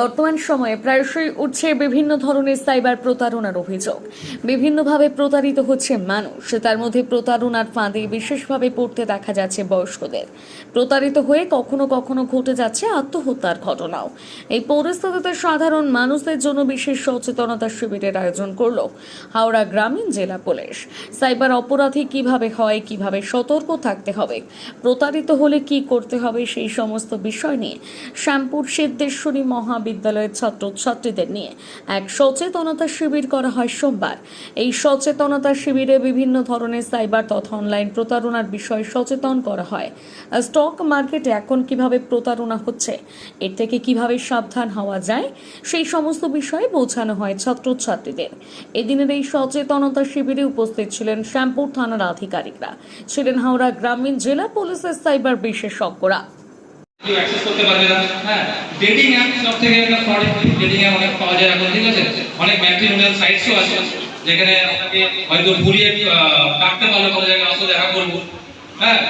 বর্তমান সময়ে প্রায়শই উঠছে বিভিন্ন ধরনের সাইবার প্রতারণার অভিযোগ। বিভিন্নভাবে প্রতারিত হচ্ছে মানুষ। তার মধ্যে প্রতারণার ফাঁদে বিশেষভাবে পড়তে দেখা যাচ্ছে বয়স্কদের। প্রতারিত হয়ে কখনো কখনো ঘটে যাচ্ছে আত্মহত্যার ঘটনাও। এই পরিস্থিতিতে সাধারণ মানুষদের জন্য বিশেষ সচেতনতা শিবিরের আয়োজন করল হাওড়া গ্রামীণ জেলা পুলিশ। সাইবার অপরাধী কীভাবে হয়, কীভাবে সতর্ক থাকতে হবে, প্রতারিত হলে কি করতে হবে, সেই সমস্ত বিষয় নিয়ে শ্যামপুর সিদ্ধেশ্বরী মহাবিদ্যালয়ের ছাত্রছাত্রীদের নিয়ে এক সচেতনতা শিবির করা হয় সোমবার। এই সচেতনতা শিবিরে বিভিন্ন ধরনের সাইবার তথা অনলাইন প্রতারণার বিষয়ে সচেতন করা হয়। স্টক মার্কেটে এখন কীভাবে প্রতারণা হচ্ছে, এর থেকে কীভাবে সাবধান হওয়া যায়, সেই সমস্ত বিষয়ে বোঝানো হয় ছাত্রছাত্রীদের। এদিনের এই সচেতনতা শিবিরে উপস্থিত ছিলেন শ্যামপুর থানার আধিকারিকরা। ছিলেন হাওড়া গ্রামীণ জেলা পুলিশের সাইবার বিশেষজ্ঞরা। কেউ অ্যাক্সেস করতে পারবে না। হ্যাঁ ডেটিং অ্যাপ সব থেকে একটা ফ্রড ডেটিং অ্যাপ অনেক পাওয়া যায় এখন, ঠিক আছে? অনেক ম্যাট্রিমোনিয়াল সাইটসও আছে, যেখানে আপনাকে হয়তো কোনো জায়গায় আসলে দেখা করব। হ্যাঁ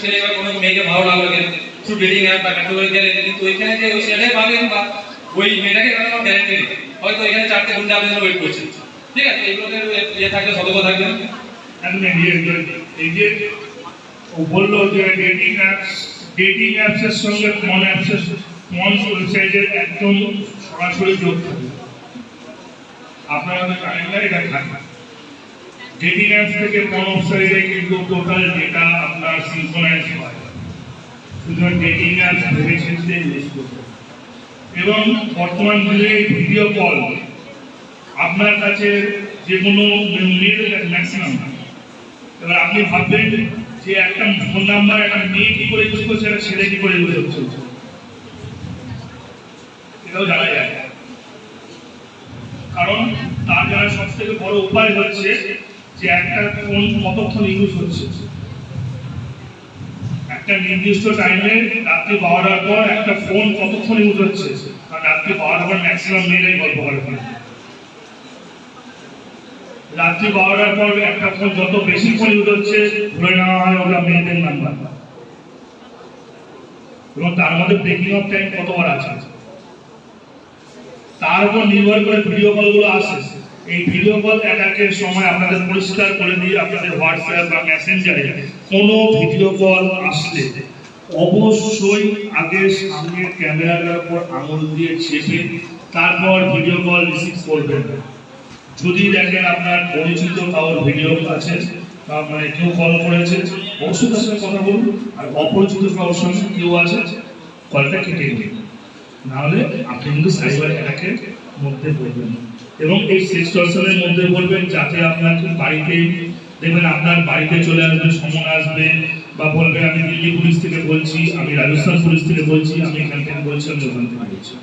ছেলে বা কোনো মেয়েকে ভালো লাগল ওই ওই মেয়েটাকে হয়তো এখানে চারটে ঘণ্টা আপনাদের ঠিক আছে? ইয়ে থাকবে সতর্ক থাকবেন। যে ডেটিং অ্যাপস ডেটিং অ্যাপসের সঙ্গে মন অ্যাপসের মন ওয়েবসাইটের একদম সরাসরি যোগ থাকে আপনারা জানেন না এটা থাকে ডেটিং অ্যাপস থেকে মন ওয়েবসাইটে কিন্তু টোটাল ডেটা আপনার সিনক্রোনাইজ হয় সুতরাং ডেটিং অ্যাপস ভেবে ইউজ করতে এবং বর্তমান যুগে ভিডিও কল আপনার কাছে যে কোনো মেয়ের ম্যাক্সিমাম এবার আপনি ভাববেন যে একটা ফোন নাম্বার, একটা মেয়ে কি করে ইউজ করছে, একটা ছেলে কি করে ইউজ করছে? এটাও জানা যায়। কারণ তার জানা সব থেকে বড় উপায় হচ্ছে যে একটা ফোন কতক্ষণ ইউজ হচ্ছে। একটা নির্দিষ্ট টাইমে রাত্রি বারোটার পর একটা ফোন কতক্ষণ ইউজ হচ্ছে? কারণ রাত্রি বারোটার পর ম্যাক্সিমাম মেয়েরাই গল্প করে। রাত্রি বারোটার পর একটা ফোন যত বেশি ফোন ইউজ হচ্ছে, ধরে নেওয়া হয় ওটা মেয়েদের নাম্বার। এবং তার মধ্যে ব্রেকিং অফ টাইম কতবার আছে? তার উপর নির্ভর করে ভিডিও কলগুলো আসে। এই ভিডিও কল অ্যাটাকের সময় আপনাদের পরিষ্কার করে দিয়ে আপনাদের হোয়াটসঅ্যাপ বা মেসেঞ্জারে কোনো ভিডিও কল আসলে। অবশ্যই আগে সামনের ক্যামেরাটার উপর আঙুল দিয়ে চেপে তারপর ভিডিও কল রিসিভ করবেন। যদি দেখেন আপনার পরিচিত কারোর ভিডিও আছে, বা মানে কেউ কল করেছে, অবশ্যই তার সঙ্গে কথা বলুন। আর অপরিচিত কারোর সঙ্গে কেউ আছে কলটা কেটে দিন নাহলে আপনি কিন্তু সাইবার অ্যাটাকের মধ্যে পড়বেন। এবং এই সিচুয়েশনের মধ্যে বলবেন যাতে আপনার বাড়িতে, দেখবেন আপনার বাড়িতে চলে আসবে সমন আসবে, বা বলবেন আমি দিল্লি পুলিশ থেকে বলছি, আমি রাজস্থান পুলিশ থেকে বলছি, আমি এখান থেকে বলছি, আমি ওখান থেকে বলছি।